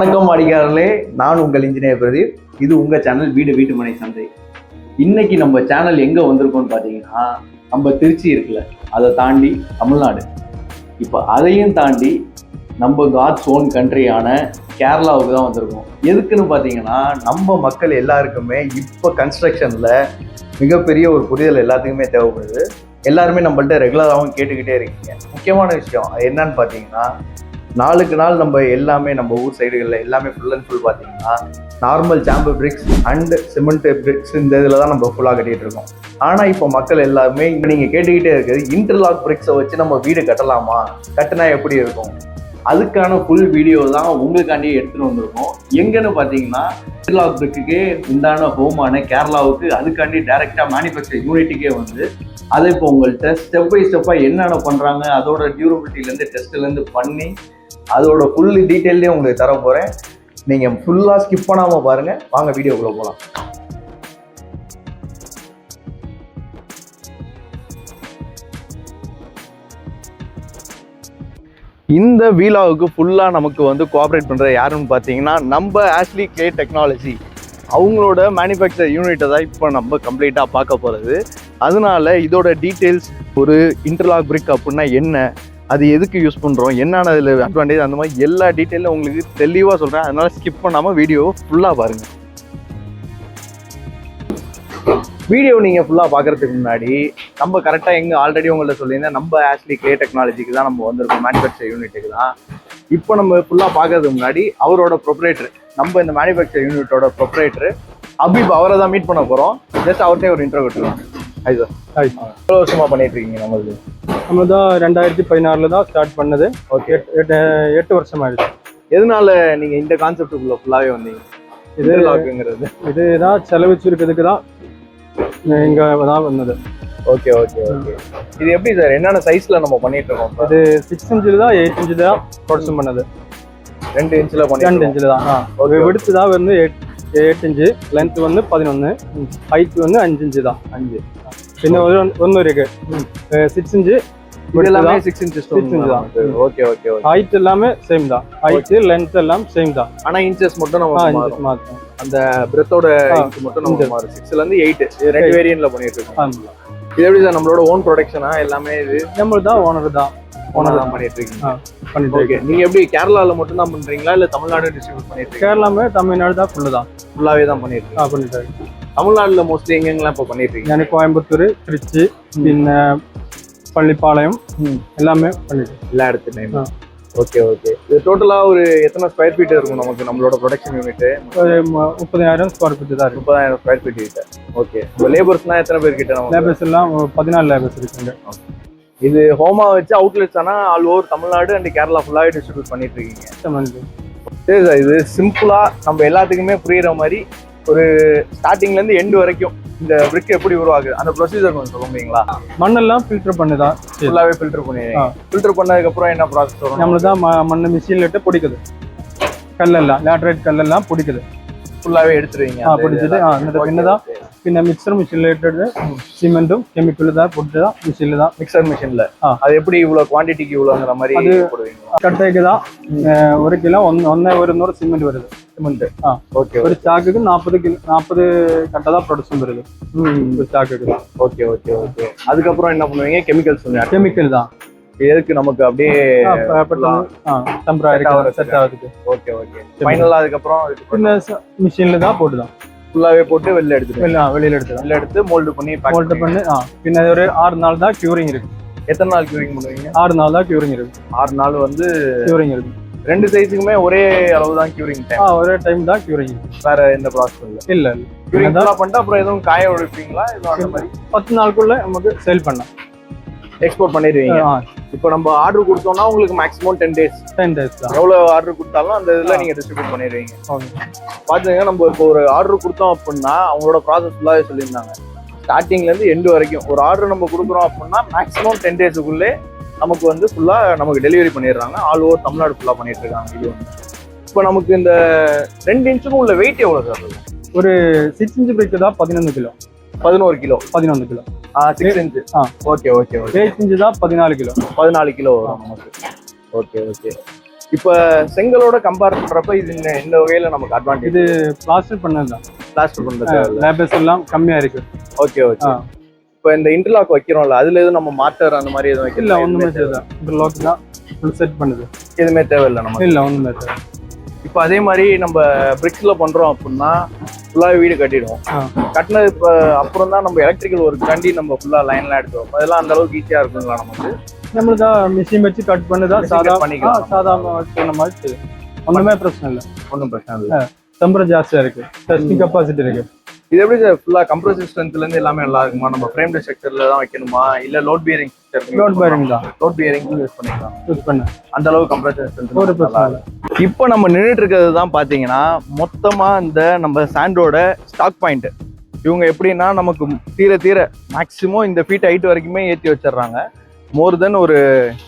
வணக்கம் வாடிக்கையாளர்களே நான் உங்கள் இன்ஜினியர் பிரதீப். இது உங்கள் சேனல் வீடு வீட்டு மனை சந்தை. இன்னைக்கு நம்ம சேனல் எங்கே வந்திருக்கோம்னு பார்த்தீங்கன்னா நம்ம திருச்சி இருக்குல்ல அதை தாண்டி தமிழ்நாடு. இப்போ அதையும் தாண்டி நம்ம காட்ஸ் ஓன் கண்ட்ரியான கேரளாவுக்கு தான் வந்திருக்கோம். எதுக்குன்னு பார்த்தீங்கன்னா நம்ம மக்கள் எல்லாருக்குமே இப்போ கன்ஸ்ட்ரக்ஷனில் மிகப்பெரிய ஒரு புரிதல் எல்லாத்துக்குமே தேவைப்படுது. எல்லாருமே நம்மள்ட்ட ரெகுலராகவும் கேட்டுக்கிட்டே இருக்கீங்க. முக்கியமான விஷயம் அது என்னன்னு பார்த்தீங்கன்னா நாளுக்கு நாள் நம்ம எல்லாமே நம்ம ஊர் சைடுகளில் எல்லாமே ஃபுல் அண்ட் ஃபுல் பார்த்தீங்கன்னா நார்மல் சாம்பு பிரிக்ஸ் அண்டு சிமெண்ட் பிரிக்ஸ் இந்த இதில் தான் நம்ம ஃபுல்லாக கட்டிகிட்டு இருக்கோம். ஆனால் இப்போ மக்கள் எல்லாருமே இப்போ நீங்கள் கேட்டுக்கிட்டே இருக்குது இன்டர்லாக் பிரிக்ஸை வச்சு நம்ம வீடு கட்டலாமா? கட்டினா எப்படி இருக்கும்? அதுக்கான ஃபுல் வீடியோ தான் உங்களுக்காண்டியே எடுத்துகிட்டு வந்திருக்கோம். எங்கன்னு பார்த்தீங்கன்னா இன்டர்லாக் பிரிக்குக்கே உண்டான ஹோமான கேரளாவுக்கு அதுக்காண்டி டைரெக்டாக மேனுஃபேக்சர் யூனிட்டுக்கே வந்து அதை இப்போ உங்கள்கிட்ட ஸ்டெப் பை ஸ்டெப்பாக என்னென்ன பண்ணுறாங்க அதோட டியூரபிலிட்டிலேருந்து டெஸ்ட்லேருந்து பண்ணி அதோட ஃபுல் டீட்டெயிலே உங்களுக்கு தர போகிறேன் நீங்கள் ஃபுல்லாக ஸ்கிப் பண்ணாமல் பாருங்கள் வாங்க வீடியோக்குள்ளே போகலாம் இந்த வீலாவுக்கு ஃபுல்லாக நமக்கு வந்து கோஆப்ரேட் பண்ணுற யாருன்னு பார்த்தீங்கன்னா நம்ம ஆஷ்லி கிளே டெக்னாலஜி அவங்களோட மேனுஃபேக்சர் யூனிட்டை தான் இப்போ நம்ம கம்ப்ளீட்டாக பார்க்க போகிறது அதனால இதோட டீட்டெயில்ஸ் ஒரு இன்டர்லாக் பிரிக் அப்படின்னா என்ன? அது எதுக்கு யூஸ் பண்ணுறோம் என்னென்ன அதில் அட்வான்டேஜ் அந்த மாதிரி எல்லா டீட்டெயிலும் உங்களுக்கு தெளிவாக சொல்கிறேன் அதனால் ஸ்கிப் பண்ணாமல் வீடியோ ஃபுல்லாக பாருங்கள் வீடியோ நீங்கள் ஃபுல்லாக பார்க்குறதுக்கு முன்னாடி நம்ம கரெக்டாக எங்கே ஆல்ரெடி உங்கள்கிட்ட சொல்லியிருந்தேன் நம்ம ஆக்சுவலி கே டெக்னாலஜிக்கு தான் நம்ம வந்திருக்கோம். மேனுஃபேக்சர் யூனிட்டுக்கு தான். இப்போ நம்ம ஃபுல்லாக பார்க்கறதுக்கு முன்னாடி அவரோட ப்ரொப்ரேட்டர் நம்ம இந்த மேனுஃபேக்சர் யூனிட்டோட ப்ரொப்ரேட்டர் அபிப் அவரை தான் மீட் பண்ண போகிறோம் ஜஸ்ட் அவர்கிட்டே ஒரு இன்டர்வியூ கொடுத்துருவாங்க ஹாய் சார் ஹாய் எவ்வளோ வருஷமாக பண்ணிட்டு இருக்கீங்க நம்மளுக்கு நம்ம தான் ரெண்டாயிரத்தி பதினாறில் தான் ஸ்டார்ட் பண்ணது. ஓகே எட்டு எட்டு வருஷம் ஆயிடுச்சு. எதனால நீங்கள் இந்த கான்செப்டுக்குள்ளே ஃபுல்லாகவே வந்தீங்க? இது இன்டர்லாக்குங்கிறது இதுதான் செலவு சுருக்கிறதுக்கு தான் இங்கே தான் வந்தது. ஓகே ஓகே ஓகே இது எப்படி சார் என்னென்ன சைஸில் நம்ம பண்ணிட்டு இருக்கோம் இது சிக்ஸ் இன்ச்சில் தான் எயிட் இன்ச்சு தான் ப்ரொடக்ஷன் பண்ணது. ரெண்டு இன்ச்சில் ரெண்டு பண்ணிட்டு இன்ச்சில் தான் ஆ. Okay. விடுத்து தான் வந்து எட் எட்டு இன்ச்சு லென்த் வந்து பதினொன்று ஹைட் வந்து அஞ்சு இன்ச்சு தான். அஞ்சு. ஒரு ஒன்று இருக்கு சிக்ஸ் இன்ச்சு எல்லாமே சிக்ஸ் தான். ஓகே ஓகே ஹைட் எல்லாமே சேம் தான் ஹைட் லென்த் எல்லாம் சேம் தான் ஆனா இன்ச்சஸ் மட்டும் நம்ம இன்ச்சஸ் அந்த பிரெத்தோட இன்ச் மட்டும் நம்ம. மாறும் சிக்ஸ்ல இருந்து எயிட் ரெண்டு. வேரியன்ட்ல பண்ணிட்டு இருக்கோம் இது எப்படி சார் நம்மளோட ஓன் ப்ரொடக்ஷனா எல்லாமே இது தான் ஓனர் தான் ஓனர் தான் பண்ணிட்டு இருக்கீங்க பண்ணிட்டு நீங்க எப்படி கேரளால மட்டும் தான் பண்றீங்களா இல்ல தமிழ்நாடு டிஸ்ட்ரிபியூட் பண்ணிட்டு கேரளாமே தமிழ்நாடு தான் ஃபுல்லு தான் ஃபுல்லாவே தான் பண்ணிட்டு பண்ணிட்டு. தமிழ்நாட்டில் மோஸ்ட்லி எங்கெங்கெல்லாம் இப்போ பண்ணிட்டு எனக்கு கோயம்புத்தூர் திருச்சி பின்ன பள்ளிப்பாளையம் எல்லாமே பண்ணிட்டு எல்லா இடத்துலையுமே. ஓகே ஓகே இது டோட்டலாக ஒரு எத்தனை ஸ்கொயர் ஃபீட் இருக்கும் நமக்கு நம்மளோட ப்ரொடக்ஷன் யூனிட்டு முப்பதாயிரம் ஸ்கொயர் ஃபீட் தான் இருக்கும் முப்பதாயிரம் ஸ்கொயர் ஃபீட் கிட்ட. ஓகே இப்போ லேபர்ஸ்னால் எத்தனை பேர் கிட்ட நம்ம லேபர்ஸ் எல்லாம் பதினாலு லேபர்ஸ் இருக்குங்க. இது ஹோமா வச்சு அவுட்லெட்ஸ் ஆனால் all over Tamil Nadu and Kerala ஃபுல்லாக டிஸ்ட்ரிபியூட் பண்ணிட்டு இருக்கீங்க. சரி சார் இது சிம்பிளாக நம்ம எல்லாத்துக்குமே புரியுற மாதிரி ஒரு ஸ்டார்டிங்ல இருந்து எண்டு வரைக்கும் இந்த பிரிக் எப்படி உருவாகுது? அந்த ப்ரொசீஜர் கொஞ்சம் சொல்ல முடியுங்களா? மண்ணெல்லாம் ஃபில்டர் பண்ணுதான் ஃபுல்லாவே ஃபில்டர் பண்ணி ஃபில்டர் பண்ணதுக்கு அப்புறம் என்ன ப்ராசஸ் வரும்? நம்மளுக்கு தான் ம- மண்ணு மிஷின்ல இட்டு பிடிக்குது. கல்லெல்லாம் லேட்ரைட் கல்லெல்லாம் பிடிக்குது. ஃபுல்லாகவே எடுத்துருவீங்க. பிடிச்சிட்டு பின்னு தான் பின்ன மிக்சர் மிஷினில் எடுத்து சிமெண்ட்டும் கெமிக்கல் தான் போட்டு தான். மிஷினில் தான் மிக்சர் மிஷினில் அது எப்படி இவ்வளோ குவான்டிட்டிக்கு இவ்வளோங்கிற மாதிரி அது கட்டைக்கு தான் ஒரு கிலோ ஒன் ஒன்றே ஒரு நூறு சிமெண்ட் வருது. சிமெண்ட். ஆ. ஓகே ஒரு சாக்குக்கு நாற்பது கிலோ நாற்பது கட்டை தான் ப்ரொடக்ஷன் வருது. ம். ஒரு சாக்குக்கு. ஓகே ஓகே ஓகே அதுக்கப்புறம் என்ன பண்ணுவீங்க? கெமிக்கல்ஸ் கெமிக்கல் தான் எதுக்கு நமக்கு அப்படியே டெம்பரரி. செட் ஆகுதுக்கு ஓகே ஓகே ஃபைனலா அதுக்கப்புறம் பின்ன மிஷினில் தான் போட்டுதான். ஃபுல்லாவே போட்டு வெளில எடுத்துட்டு. வெளில வெளியில எடுத்துதான் வெளில எடுத்து மோல்டு பண்ணி மோல்ட் பண்ணி பின்ன ஒரு ஆறு நாள் தான் க்யூரிங் இருக்கு. எத்தனை நாள் கியூரிங் பண்ணுவீங்க? ஆறு நாள் தான் க்யூரிங் இருக்கு. ஆறு நாள் வந்து க்யூரிங் இருக்கு. ரெண்டு சைஸுக்குமே ஒரே அளவு தான் கியூரிங் டைம் ஆ ஒரே டைம் தான் க்யூரிங் வேற எந்த ப்ராசஸ் இல்ல. இல்ல இல்ல. கியூரிங் பண்ணிட்டு அப்புறம் எதுவும் காய விடுப்பீங்களா? எதுவும் அந்த மாதிரி? பத்து நாளுக்குள்ள நமக்கு சேல் பண்ணலாம். எக்ஸ்போர்ட் பண்ணிடுவீங்க. இப்போ நம்ம ஆர்டர் கொடுத்தோம்னா உங்களுக்கு maximum ten days ten days தான். எவ்வளவு ஆர்டர் கொடுத்தாலும் அந்த இதுல நீங்க டிஸ்ட்ரிபியூட் பண்ணிடுவீங்க. ஓகே. பாத்துங்க நம்ம இப்போ ஒரு ஆர்டர் கொடுத்தோம் அப்படின்னா அவங்களோட ப்ராசஸ் ஃபுல்லாவே சொல்லியிருந்தாங்க. ஸ்டார்டிங்ல இருந்து எண்டு வரைக்கும். ஒரு ஆர்டர் நம்ம கொடுக்குறோம் அப்படின்னா மேக்ஸிமம் டென் டேஸுக்குள்ளே நமக்கு வந்து ஃபுல்லா நமக்கு டெலிவரி பண்ணிடுறாங்க. ஆல் ஓவர் தமிழ்நாடு ஃபுல்லா பண்ணிட்டு இருக்காங்க. இது ஒன்று இப்போ நமக்கு இந்த ரெண்டு இன்ச்சுக்கும் உள்ள வெயிட் எவ்வளவு சார் ஒரு சிக்ஸ் இன்ச் பிரிக்கு தான் பதினொன்று கிலோ. பதினோரு கிலோ. பதினொன்று கிலோ. சிக்ஸ் இன்ச்சு ஆ. Okay okay okay eight inch தான் பதினாலு கிலோ. பதினாலு கிலோ வரும். நமக்கு ஓகே ஓகே இப்போ செங்கலோட கம்பேர் பண்றப்ப இது இந்த- இந்த வகையில நமக்கு அட்வான்டேஜ் இது பிளாஸ்டர் பண்ணது தான். பிளாஸ்டர் பண்றது லேபர்ஸ் எல்லாம் கம்மியா இருக்கு. Okay okay. இப்போ இந்த இன்டர்லாக் வைக்கிறோம்ல அதுல எதுவும் நம்ம மாட்டர் அந்த மாதிரி எதுவும் இல்ல வைக்கல ஒண்ணுமே தேவை இந்த லாக் தான் செட் பண்ணுது. எதுவுமே தேவையில்லை நம்ம இல்ல ஒண்ணுமே தேவை இப்போ அதே மாதிரி நம்ம பிரிக்ஸ்ல பண்றோம் அப்படின்னா ஃபுல்லாக வீடு கட்டிடுவோம். கட்டினது இப்போ அப்புறம் தான் நம்ம எலக்ட்ரிக்கல் ஒர்க் தாண்டி நம்ம ஃபுல்லா லைன்லாம் எடுத்துவோம் அதெல்லாம் அந்த அளவுக்கு ஈஸியா இருக்குங்களா நமக்கு? நம்மளுக்கு மிஷின் வச்சு கட் பண்ணுதா Machine சாதா பண்ணிக்கலாம். ஆ, சாதா பண்ண மாதிரி. ஒண்ணுமே பிரச்சனை இல்லை. ஒன்றும் பிரச்சனை இல்லை. டெம்பர் ஜாஸ்தியா இருக்கு. டெஸ்டிங் கெப்பாசிட்டி இருக்கு. இது எப்படி சார் ஃபுல்லா கம்ப்ரஸிவ் ஸ்ட்ரென்த்ல இருந்து எல்லாமே நல்லா இருக்குமா? நம்ம ஃப்ரேம் ஸ்ட்ரக்சர்ல தான் வைக்கணுமா? இல்ல லோட் பியரிங் லோட் பேரிங் தான். லோட் பியரிங் யூஸ் பண்ணிக்கலாம். யூஸ் பண்ண அந்த அளவுக்கு கம்ப்ரஸிவ் ஸ்ட்ரென்த் ஒரு இப்போ நம்ம நின்றுட்டு இருக்கிறது தான் பார்த்தீங்கன்னா மொத்தமாக இந்த நம்ம சாண்டோட ஸ்டாக் பாயிண்ட் இவங்க எப்படின்னா நமக்கு தீர தீர மேக்ஸிமம் இந்த ஃபீட் ஹைட் வரைக்குமே ஏற்றி வச்சிடுறாங்க. மோர் தென் ஒரு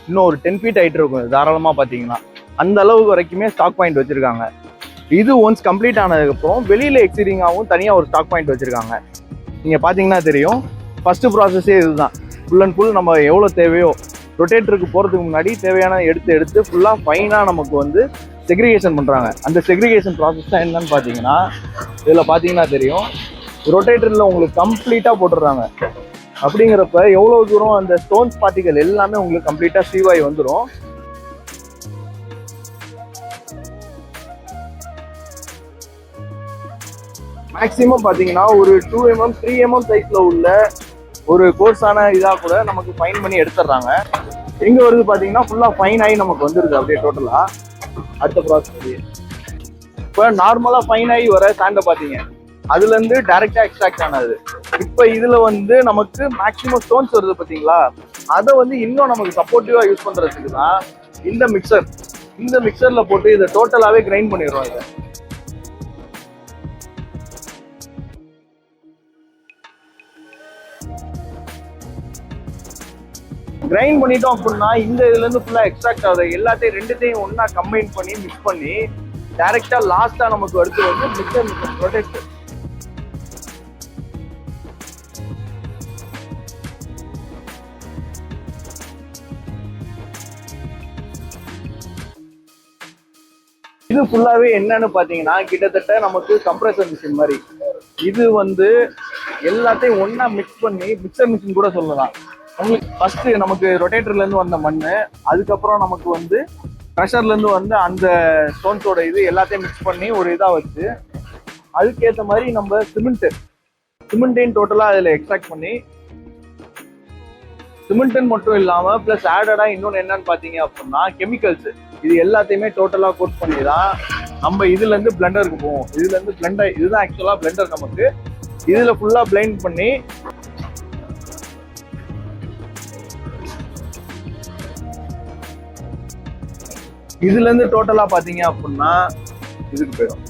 இன்னும் ஒரு டென் ஃபீட் ஹைட் இருக்கும். தாராளமாக பார்த்தீங்கன்னா அந்த அளவுக்கு வரைக்குமே ஸ்டாக் பாயிண்ட் வச்சிருக்காங்க. இது ஒன்ஸ் கம்ப்ளீட் ஆனதுக்கப்புறம் வெளியில் எக்ஸிடிங்காகவும் தனியாக ஒரு ஸ்டாக் பாயிண்ட் வச்சுருக்காங்க. நீங்கள் பார்த்தீங்கன்னா தெரியும். ஃபஸ்ட்டு ப்ராசஸே இதுதான். ஃபுல் அண்ட் ஃபுல் நம்ம எவ்வளோ தேவையோ ரொட்டேட்டருக்கு போகிறதுக்கு முன்னாடி தேவையான எடுத்து எடுத்து ஃபுல்லாக ஃபைனாக நமக்கு வந்து செக்ரிகேஷன் பண்ணுறாங்க அந்த செக்ரிகேஷன் ப்ராசஸ் தான் என்னன்னு பார்த்தீங்கன்னா இதில் பார்த்தீங்கன்னா தெரியும். ரொட்டேட்டரில் உங்களுக்கு கம்ப்ளீட்டாக போட்டுடுறாங்க. அப்படிங்கிறப்ப எவ்வளோ தூரம் அந்த ஸ்டோன்ஸ் பார்ட்டிகள் எல்லாமே உங்களுக்கு கம்ப்ளீட்டாக சீவாய் வந்துடும் மேக்ஸிமம் பார்த்தீங்கன்னா ஒரு டூ எம்எம் த்ரீ எம்எம் சைஸில் உள்ள ஒரு கோர்ஸான இதாக கூட நமக்கு ஃபைன் பண்ணி எடுத்துடுறாங்க. எங்கே வருது பார்த்தீங்கன்னா ஃபுல்லாக ஃபைன் ஆகி நமக்கு வந்துருது அப்படியே டோட்டலாக அடுத்த ப்ராசஸ் இப்போ நார்மலாக ஃபைன் ஆகி வர சாண்டை பார்த்தீங்க அதுலேருந்து டைரெக்டாக எக்ஸ்ட்ராக்ட் ஆனது. இப்போ இதில் வந்து நமக்கு மேக்ஸிமம் ஸ்டோன்ஸ் வருது பார்த்தீங்களா அதை வந்து இன்னும் நமக்கு சப்போர்ட்டிவாக யூஸ் பண்ணுறதுக்கு தான் இந்த மிக்சர் இந்த மிக்சரில் போட்டு இதை டோட்டலாகவே கிரைண்ட் பண்ணிடுறோம் இதை. கிரைண்ட் பண்ணிட்டோம் அப்படின்னா இந்த இதுல இருந்து ஃபுல்லா எக்ஸ்ட்ராக்ட் ஆகுது. எல்லாத்தையும் ரெண்டுத்தையும் ஒன்றா கம்பைன் பண்ணி மிக்ஸ் பண்ணி டைரக்டா லாஸ்டா நமக்கு அடுத்து வந்து மிக்சர் மிக்சர் ப்ரொடக்ட் இது ஃபுல்லாகவே என்னன்னு பார்த்தீங்கன்னா கிட்டத்தட்ட நமக்கு கம்ப்ரஸர் மிஷின் மாதிரி. இது வந்து எல்லாத்தையும் ஒன்றா மிக்ஸ் பண்ணி மிக்சர் மிஷின் கூட சொல்லலாம். உங்களுக்கு ஃபர்ஸ்ட் நமக்கு ரொட்டேட்டர்ல இருந்து வந்த மண் அதுக்கப்புறம் நமக்கு வந்து ப்ரெஷர்ல இருந்து வந்து அந்த ஸ்டோன்ஸோட இது எல்லாத்தையும் மிக்ஸ் பண்ணி ஒரு இதாக வச்சு அதுக்கேற்ற மாதிரி நம்ம சிமெண்ட் சிமெண்ட்டையும் டோட்டலாக அதில் எக்ஸ்ட்ராக்ட் பண்ணி சிமெண்ட்டுன்னு மட்டும் இல்லாமல் ப்ளஸ் ஆடடாக இன்னொன்று என்னன்னு பார்த்தீங்க அப்படின்னா கெமிக்கல்ஸ் இது எல்லாத்தையுமே டோட்டலாக கோட் பண்ணி தான் நம்ம இதுலேருந்து பிளண்டருக்கு போவோம். இதுலேருந்து பிளண்டர் இதுதான் ஆக்சுவலாக பிளண்டர் நமக்கு. இதில் ஃபுல்லாக பிளைண்ட் பண்ணி இதுல இருந்து டோட்டலா பாத்தீங்க அப்படின்னா இதுக்கு போயிடும்.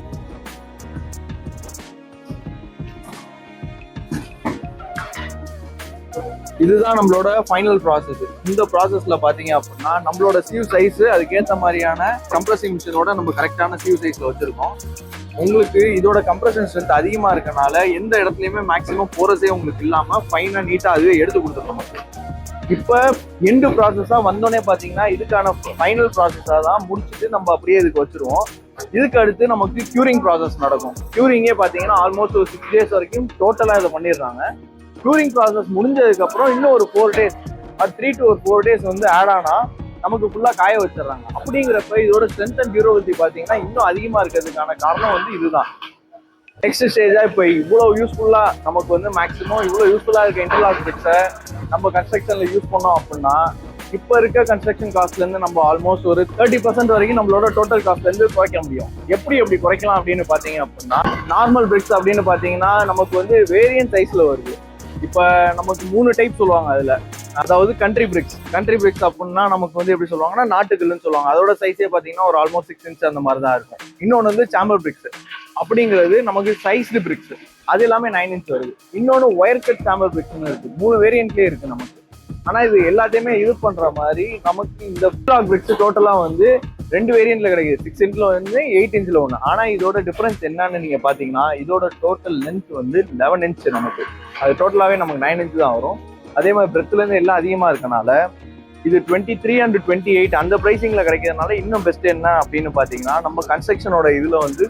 இதுதான் நம்மளோட ஃபைனல் ப்ராசஸ் இந்த ப்ராசஸ்ல பாத்தீங்க அப்படின்னா நம்மளோட சீவ் சைஸ் அதுக்கேற்ற மாதிரியான கம்ப்ரஸிங் மிஷினோட நம்ம கரெக்டான சீவ் சைஸ்ல வச்சிருக்கோம். உங்களுக்கு இதோட கம்ப்ரஷன் ஸ்ட்ரென்த் அதிகமா இருக்கனால எந்த இடத்துலயுமே மேக்ஸிமம் போறதே உங்களுக்கு இல்லாம ஃபைனா நீட்டா அதுவே எடுத்து கொடுத்துருக்கோம் இப்போ எண்டு ப்ராசஸாக வந்தோடனே பார்த்தீங்கன்னா இதுக்கான ஃபைனல் ப்ராசஸாக தான் முடிச்சுட்டு நம்ம அப்படியே இதுக்கு வச்சிருவோம். இதுக்கு அடுத்து நமக்கு க்யூரிங் ப்ராசஸ் நடக்கும். க்யூரிங்கே பார்த்தீங்கன்னா ஆல்மோஸ்ட் ஒரு சிக்ஸ் டேஸ் வரைக்கும் டோட்டலாக இதை பண்ணிடுறாங்க. க்யூரிங் ப்ராசஸ் முடிஞ்சதுக்கப்புறம் இன்னும் ஒரு ஃபோர் டேஸ் அது த்ரீ டு ஒரு ஃபோர் டேஸ் வந்து ஆட் ஆனால் நமக்கு ஃபுல்லாக காய வச்சிடுறாங்க. அப்படிங்கிறப்ப இதோட ஸ்ட்ரென்த் அண்ட் டியூரபிலிட்டி பார்த்தீங்கன்னா இன்னும் அதிகமாக இருக்கிறதுக்கான காரணம் வந்து இதுதான். நெக்ஸ்ட் ஸ்டேஜாக இப்போ இவ்வளோ யூஸ்ஃபுல்லாக நமக்கு வந்து மேக்ஸிமம் இவ்வளோ யூஸ்ஃபுல்லாக இருக்க இன்டர்லாக் பிக்ஸை நம்ம கன்ஸ்ட்ரக்ஷனில் யூஸ் பண்ணோம் அப்படின்னா இப்போ இருக்க கன்ஸ்ட்ரக்ஷன் காஸ்ட்லேருந்து நம்ம ஆல்மோஸ்ட் ஒரு தேர்ட்டி பர்சன்ட் வரைக்கும் நம்மளோட டோட்டல் காஸ்ட்லேருந்து குறைக்க முடியும். எப்படி எப்படி குறைக்கலாம் அப்படின்னு பார்த்தீங்க அப்படின்னா நார்மல் பிரிக்ஸ் அப்படின்னு பார்த்தீங்கன்னா நமக்கு வந்து வேரியன்ட் சைஸில் வருது. இப்போ நமக்கு மூணு டைப் சொல்லுவாங்க அதில். அதாவது கண்ட்ரி பிரிக்ஸ் கண்ட்ரி பிரிக்ஸ் அப்படின்னா நமக்கு வந்து எப்படி சொல்லுவாங்கன்னா நாட்டுக்கல்லுன்னு சொல்லுவாங்க. அதோட சைஸே பார்த்தீங்கன்னா ஒரு ஆல்மோஸ்ட் சிக்ஸ் இன்ச் அந்த மாதிரி தான் இருக்கும். இன்னொன்று வந்து சாம்பர் பிரிக்ஸ் அப்படிங்கிறது நமக்கு சைஸ்டு பிரிக்ஸ் அது எல்லாமே நைன் இன்ச் வருது. இன்னொன்று ஒயர் கட் சாம்பர் பிரிக்ஸ்னு இருக்கு. மூணு வேரியன்ட்லேயே இருக்கு நமக்கு. ஆனால் இது எல்லாத்தையுமே இது பண்ணுற மாதிரி நமக்கு இந்த பிளாக் பிரிக்ஸ் டோட்டலாக வந்து ரெண்டு வேரியன்ட்ல கிடைக்குது. சிக்ஸ் இன்ச்சில் வந்து எயிட் இன்ச்சில் ஒன்று ஆனால் இதோட டிஃப்ரென்ஸ் என்னன்னு நீங்கள் பார்த்தீங்கன்னா இதோட டோட்டல் லென்த் வந்து லெவன் இன்ச் நமக்கு. அது டோட்டலாகவே நமக்கு நைன் இன்ச் தான் வரும். அதே மாதிரி பிரெத்ல எல்லாம் அதிகமாக இருக்கனால இது twenty three and twenty eight அந்த ப்ரைஸிங்கில் கிடைக்கிறதுனால இன்னும் பெஸ்ட் என்ன அப்படின்னு பார்த்தீங்கன்னா நம்ம கன்ஸ்ட்ரக்ஷனோட இதில் வந்து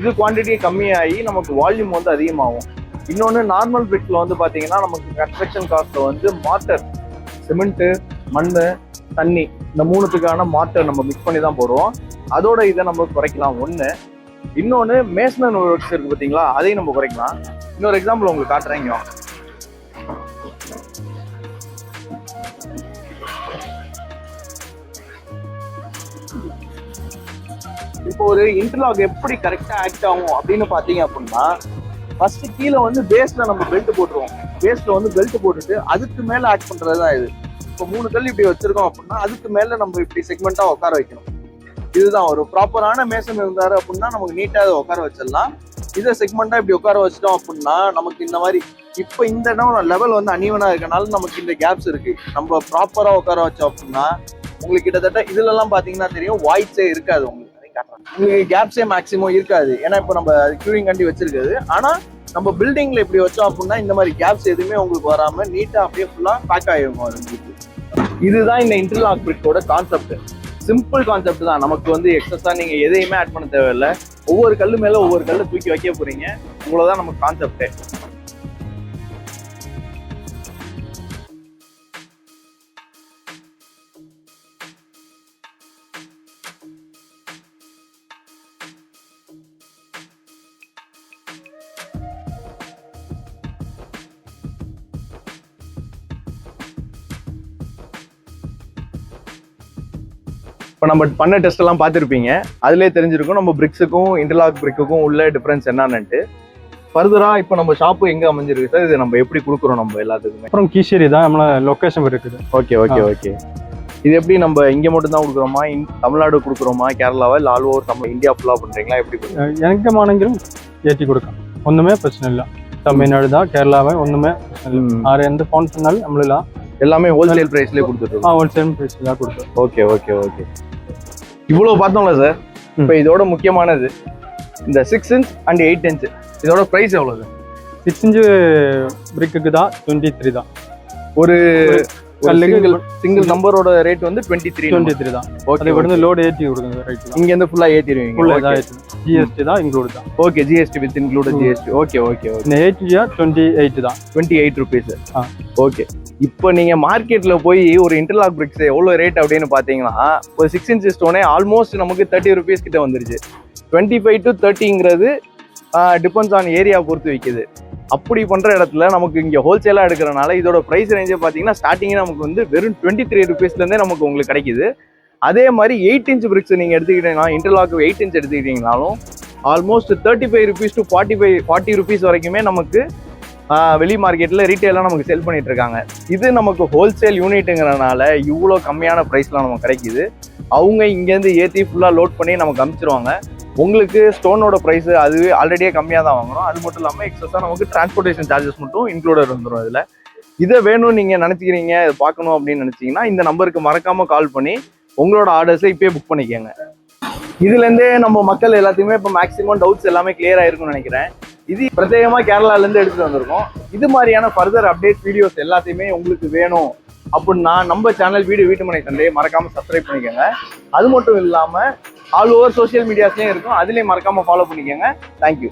இது குவான்டிட்டி கம்மியாகி நமக்கு வால்யூம் வந்து அதிகமாகும். இன்னொன்று நார்மல் பிரிக்ஸில் வந்து பார்த்தீங்கன்னா நமக்கு கன்ஸ்ட்ரக்ஷன் காஸ்ட்டில் வந்து மாட்டர் சிமெண்ட்டு மண் தண்ணி இந்த மூணுத்துக்கான மாட்டர் நம்ம மிக்ஸ் பண்ணி தான் போடுவோம் அதோட இதை நம்ம குறைக்கலாம். ஒன்று இன்னொன்று மேஸ்னன் ஒர்க்ஸ் இருக்குது பார்த்தீங்களா? அதையும் நம்ம குறைக்கலாம். இன்னொரு எக்ஸாம்பிள் உங்களுக்கு காட்டுறேன் இப்போ ஒரு இன்டர்லாக் எப்படி கரெக்டா ஆக்ட் ஆகும் அப்படின்னு பாத்தீங்க அப்படின்னா ஃபர்ஸ்ட் கீழே வந்து பேஸ்ல நம்ம பெல்ட் போட்டுருவோம். பேஸ்ல வந்து பெல்ட் போட்டுட்டு அதுக்கு மேல ஆக்ட் பண்றது தான் இது. இப்போ மூணு கல் இப்படி வச்சிருக்கோம் அப்படின்னா அதுக்கு மேல நம்ம இப்படி செக்மெண்டா உட்கார வைக்கணும். இதுதான் ஒரு ப்ராப்பரான மேசன் இருந்தாரு அப்படின்னா நமக்கு நீட்டா அதை உட்கார வச்சிடலாம். இதை செக்மெண்டா இப்படி உட்கார வச்சிட்டோம் அப்படின்னா நமக்கு இந்த மாதிரி இப்போ இந்த இடம் லெவல் வந்து அனிவனா இருக்கனால நமக்கு இந்த கேப்ஸ் இருக்கு. நம்ம ப்ராப்பரா உட்கார வச்சோம் அப்படின்னா உங்களுக்கு கிட்டத்தட்ட இதுல எல்லாம் பாத்தீங்கன்னா தெரியும் வாய்ஸே இருக்காது உங்களுக்கு. காட்டுறேன். கேப்ஸே மேக்ஸிமம் இருக்காது. ஏன்னா இப்போ நம்ம கியூரிங் கண்டி வச்சிருக்குது ஆனா நம்ம பில்டிங்ல இப்படி வச்சோம் அப்படின்னா இந்த மாதிரி கேப்ஸ் எதுவுமே உங்களுக்கு வராம நீட்டா அப்படியே ஃபுல்லா பேக் ஆகிருக்கும் அது இதுதான் இந்த இன்டர்லாக் பிரிக்கோட கான்செப்ட் சிம்பிள் கான்செப்ட் தான். நமக்கு வந்து எக்ஸஸா நீங்க எதையுமே ஆட் பண்ண தேவையில்லை. ஒவ்வொரு கல்லு மேல ஒவ்வொரு கல்லு தூக்கி வைக்க போறீங்க. உங்களதான் நமக்கு கான்செப்டே இப்போ நம்ம பண்ண டெஸ்ட் எல்லாம் பார்த்துருப்பீங்க. அதிலே தெரிஞ்சிருக்கும் நம்ம பிரிக்ஸுக்கும் இன்டர்லாக் பிரிக்குக்கும் உள்ள டிஃப்ரென்ஸ் என்னன்னுட்டு. ஃபர்தராக இப்போ நம்ம ஷாப்பு எங்கே அமைஞ்சிருக்கு சார் இது நம்ம எப்படி கொடுக்குறோம் நம்ம எல்லாத்துக்குமே? அப்புறம் கீஷேரி தான் நம்மள லொக்கேஷன் இருக்குது. ஓகே ஓகே ஓகே இது எப்படி நம்ம இங்கே மட்டும் தான் கொடுக்குறோமா? இன் தமிழ்நாடு கொடுக்குறோமா? கேரளாவா? இல்லை ஆல் ஓவர் தமிழ் இந்தியா ஃபுல்லாக பண்ணுறீங்களா எப்படி எனக்கு மாநிலம் ஏற்றி கொடுக்கலாம். ஒன்றுமே பிரச்சனை இல்லை. தமிழ்நாடு தான் கேரளாவை ஒன்றுமே பிரச்சனை எந்த ஃபோன் பண்ணாலும் நம்மளா எல்லாமே ஹோல்சேல் பிரைஸ்லேயே கொடுத்துட்டு ஹோல்சேல் ப்ரைஸில் தான் கொடுத்தோம் ஓகே ஓகே ஓகே இவ்வளோ பார்த்தோம்ல சார் இப்போ இதோட முக்கியமானது இந்த six inch and eight inch இதோட ப்ரைஸ் எவ்வளோ சார் சிக்ஸ் இன்ச்சு பிரிக்குக்கு தான் டுவெண்ட்டி த்ரீ தான் ஒரு சிங்கிள் சிங்கிள் நம்பரோட ரேட் வந்து டுவெண்ட்டி த்ரீ டுவெண்ட்டி த்ரீ தான். ஓகே வந்து லோடு ஏற்றி கொடுங்க ரைட் இங்கே இருந்து ஃபுல்லா ஏற்றிடுவீங்க ஃபுல்லாக ஜிஎஸ்டி தான் இன்க்ளூட் தான். Okay GST with include GST okay okay okay இந்த ஏடிஆர் டுவெண்ட்டி எயிட் தான். டுவெண்ட்டி எயிட் ருபீஸ் ஓகே இப்போ நீங்க மார்க்கெட்ல போய் ஒரு இன்டர்லாக் பிரிக்ஸ் எவ்வளவு ரேட் அப்படின்னு பாத்தீங்கன்னா ஒரு சிக்ஸ் இன்ச் ஸ்டோனே ஆல்மோஸ்ட் நமக்கு தேர்ட்டி ருபீஸ் கிட்ட வந்துருச்சு. டுவெண்ட்டி ஃபைவ் டு தேர்ட்டிங்கிறது டிபெண்ட்ஸ் ஆன் ஏரியா பொறுத்து விற்கிது அப்படி பண்ணுற இடத்துல நமக்கு இங்கே ஹோல்சேலாக எடுக்கிறனால இதோட ப்ரைஸ் ரேஞ்சே பார்த்தீங்கன்னா ஸ்டார்டிங்கே நமக்கு வந்து வெறும் டுவெண்ட்டி த்ரீ ருபீஸ்லேருந்தே நமக்கு உங்களுக்கு கிடைக்குது. அதே மாதிரி எயிட் இன்ச் பிரிக்ஸ் நீங்கள் எடுத்துக்கிட்டீங்கன்னா interlock eight inch எடுத்துக்கிட்டீங்கனாலும் almost thirty five rupees to forty five forty rupees வரைக்குமே நமக்கு வெளி மார்க்கெட்டில் ரீட்டெயிலாக நமக்கு செல் பண்ணிகிட்டு இருக்காங்க. இது நமக்கு ஹோல்சேல் யூனிட்டுங்கிறனால இவ்வளோ கம்மியான ப்ரைஸ்லாம் நமக்கு கிடைக்குது. அவங்க இங்கேருந்து ஏற்றி ஃபுல்லாக லோட் பண்ணி நமக்கு அனுப்பிச்சிருவாங்க. உங்களுக்கு ஸ்டோனோட ப்ரைஸ் அதுவே ஆல்ரெடியே கம்மியாக தான் வாங்குறோம். அது மட்டும் இல்லாமல் எக்ஸஸாக நமக்கு டிரான்ஸ்போர்ட்டேஷன் சார்ஜஸ் மட்டும் இன்க்ளூடட் வந்துடும் இதில். இதை வேணும்னு நீங்கள் நினச்சிக்கிறீங்க இதை பார்க்கணும் அப்படின்னு நினச்சிங்கன்னா இந்த நம்பருக்கு மறக்காமல் கால் பண்ணி உங்களோட ஆர்டர்ஸை இப்போயே புக் பண்ணிக்கோங்க. இதுலேருந்தே நம்ம மக்கள் எல்லாத்தையுமே இப்போ மேக்ஸிமம் டவுட்ஸ் எல்லாமே கிளியர் ஆயிருக்கும்னு நினைக்கிறேன். இது பிரத்யேகமாக கேரளாலேருந்து எடுத்துகிட்டு வந்திருக்கோம். இது மாதிரியான ஃபர்தர் அப்டேட் வீடியோஸ் எல்லாத்தையுமே உங்களுக்கு வேணும். அப்படின்னா நம்ம சேனல் வீடு வீட்டுமனை சந்தையை மறக்காம சப்ஸ்கிரைப் பண்ணிக்கோங்க. அது மட்டும் இல்லாமல் ஆல் ஓவர் சோஷியல் மீடியாஸ்லேயும் இருக்கும். அதுலேயும் மறக்காம ஃபாலோ பண்ணிக்கோங்க. தேங்க்யூ